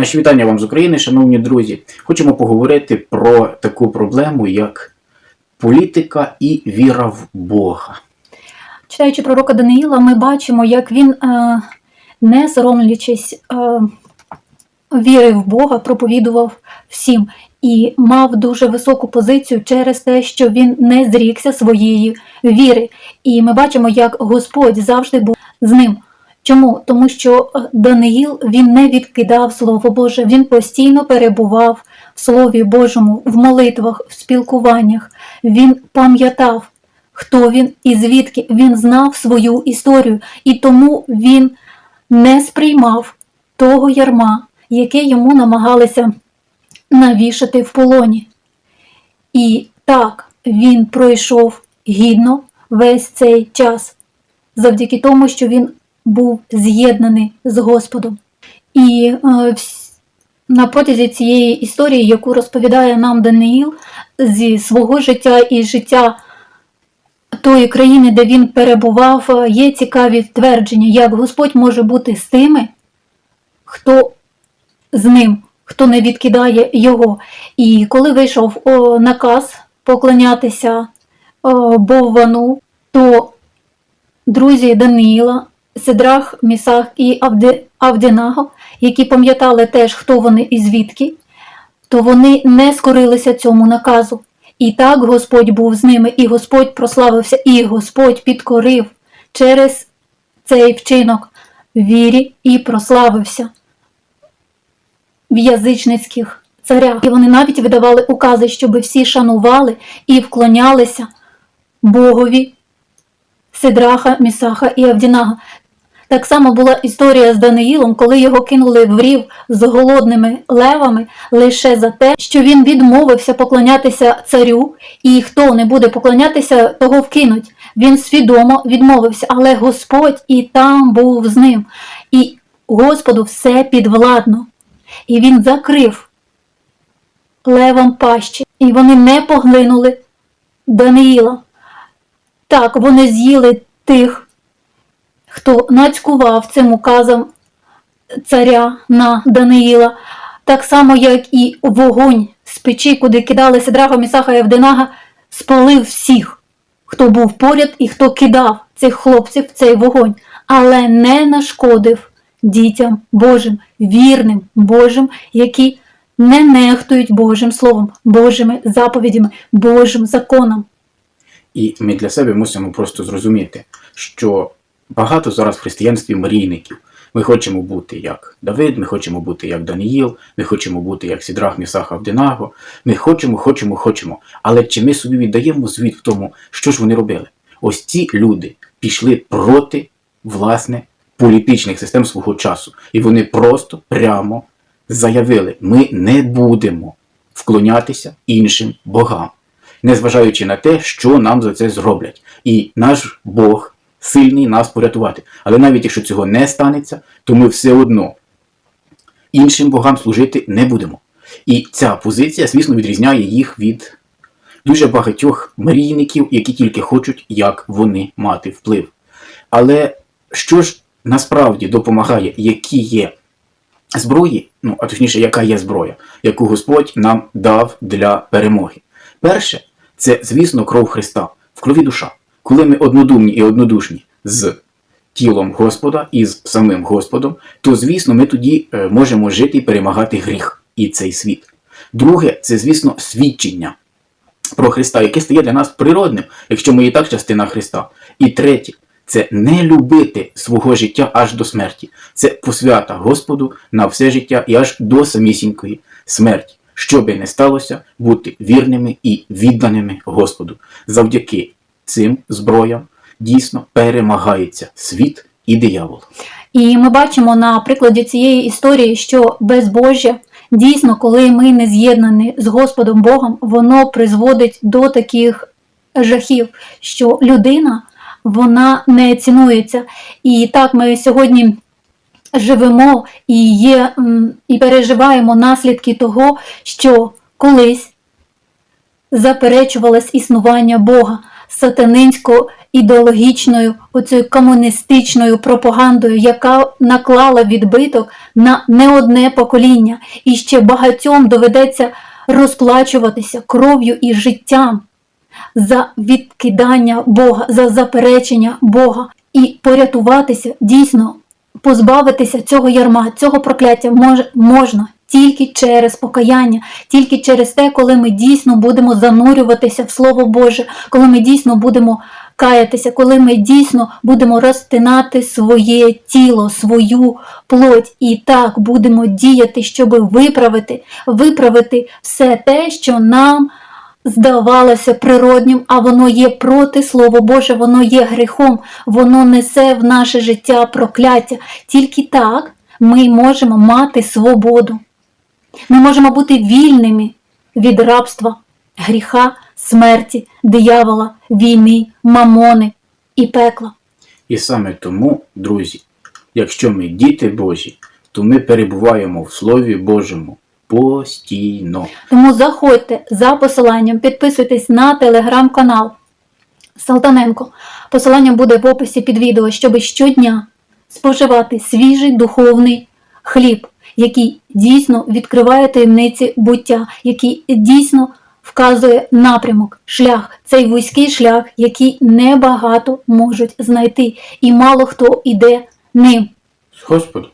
Наші вітання вам з України, шановні друзі. Хочемо поговорити про таку проблему, як політика і віра в Бога. Читаючи пророка Даниїла, ми бачимо, як він, е, не соромлячись, е, вірив в Бога, проповідував всім і мав дуже високу позицію через те, що він не зрікся своєї віри. І ми бачимо, як Господь завжди був з ним. Чому? Тому що е, Даниїл він не відкидав Слово Боже, він постійно перебував в Слові Божому, в молитвах, в спілкуваннях. Він пам'ятав, хто він і звідки він знав свою історію, і тому він не сприймав того ярма, яке йому намагалися навішати в полоні. І так він пройшов гідно весь цей час, завдяки тому, що він був з'єднаний з Господом. І е, на протязі цієї історії, яку розповідає нам Даниїл зі свого життя і життя тої країни, де він перебував, е, є цікаві твердження, як Господь може бути з тими, хто з ним, хто не відкидає його. І коли вийшов о, наказ поклонятися о, Боввану, то друзі Даниїла, Сидрах, Місах і Авде, Авдінаго, які пам'ятали теж, хто вони і звідки, то вони не скорилися цьому наказу. І так Господь був з ними, і Господь прославився, і Господь підкорив через цей вчинок вірі і прославився в язичницьких царях. І вони навіть видавали укази, щоб всі шанували і вклонялися Богові Сидраха, Місаха і Авдінага. Так само була історія з Даниїлом, коли його кинули в рів з голодними левами лише за те, що він відмовився поклонятися царю, і хто не буде поклонятися, того вкинуть. Він свідомо відмовився, але Господь і там був з ним. І Господу все підвладно. І він закрив левом пащі, і вони не поглинули Даниїла. Так, вони з'їли тих, хто нацькував цим указом царя на Даниїла, так само, як і вогонь з печі, куди кидали Сидраха, Місаха і Евдинага, спалив всіх, хто був поряд і хто кидав цих хлопців в цей вогонь, але не нашкодив дітям Божим, вірним Божим, які не нехтують Божим Словом, Божими заповідями, Божим законом. І ми для себе мусимо просто зрозуміти, що багато зараз в християнстві мрійників. Ми хочемо бути як Давид, ми хочемо бути як Даниїл, ми хочемо бути як Сідрах, Місах, Авдинаго. Ми хочемо, хочемо, хочемо. Але чи ми собі віддаємо звіт в тому, що ж вони робили? Ось ці люди пішли проти, власне, політичних систем свого часу. І вони просто прямо заявили: ми не будемо вклонятися іншим богам незважаючи на те, що нам за це зроблять. І наш Бог сильний нас порятувати. Але навіть якщо цього не станеться, то ми все одно іншим богам служити не будемо. І ця позиція, звісно, відрізняє їх від дуже багатьох мрійників, які тільки хочуть, як вони мати вплив. Але що ж насправді допомагає, які є зброї, ну а точніше, яка є зброя, яку Господь нам дав для перемоги? Перше, це, звісно, кров Христа, в крові душа. Коли ми однодумні і однодушні з тілом Господа і з самим Господом, то, звісно, ми тоді е, можемо жити і перемагати гріх і цей світ. Друге, це, звісно, свідчення про Христа, яке стає для нас природним, якщо ми і так частина Христа. І третє, це не любити свого життя аж до смерті. Це посвята Господу на все життя і аж до самісінької смерті. Що би не сталося, бути вірними і відданими Господу. Завдяки цим зброям дійсно перемагається світ і диявол. І ми бачимо на прикладі цієї історії, що безбожжя дійсно, коли ми не з'єднані з Господом Богом, воно призводить до таких жахів, що людина вона не цінується. І так ми сьогодні живемо і є, і переживаємо наслідки того, що колись заперечувалось існування Бога, сатанинсько ідеологічною, оцею комуністичною пропагандою, яка наклала відбиток на не одне покоління, і ще багатьом доведеться розплачуватися кров'ю і життям за відкидання Бога, за заперечення Бога. І порятуватися дійсно, позбавитися цього ярма, цього прокляття мож, можна тільки через покаяння, тільки через те, коли ми дійсно будемо занурюватися в Слово Боже, коли ми дійсно будемо каятися, коли ми дійсно будемо розтинати своє тіло, свою плоть, і так будемо діяти, щоб виправити, виправити все те, що нам здавалося природнім, а воно є проти Слова Боже, воно є гріхом, воно несе в наше життя прокляття. Тільки так ми можемо мати свободу. Ми можемо бути вільними від рабства, гріха, смерті, диявола, війни, мамони і пекла. І саме тому, друзі, якщо ми діти Божі, то ми перебуваємо в Слові Божому постійно. Тому заходьте за посиланням, підписуйтесь на телеграм-канал Салтаненко. Посилання буде в описі під відео, щоб щодня споживати свіжий духовний хліб, який дійсно відкриває таємниці буття, який дійсно вказує напрямок, шлях, цей вузький шлях, який небагато можуть знайти, і мало хто іде ним. Господи,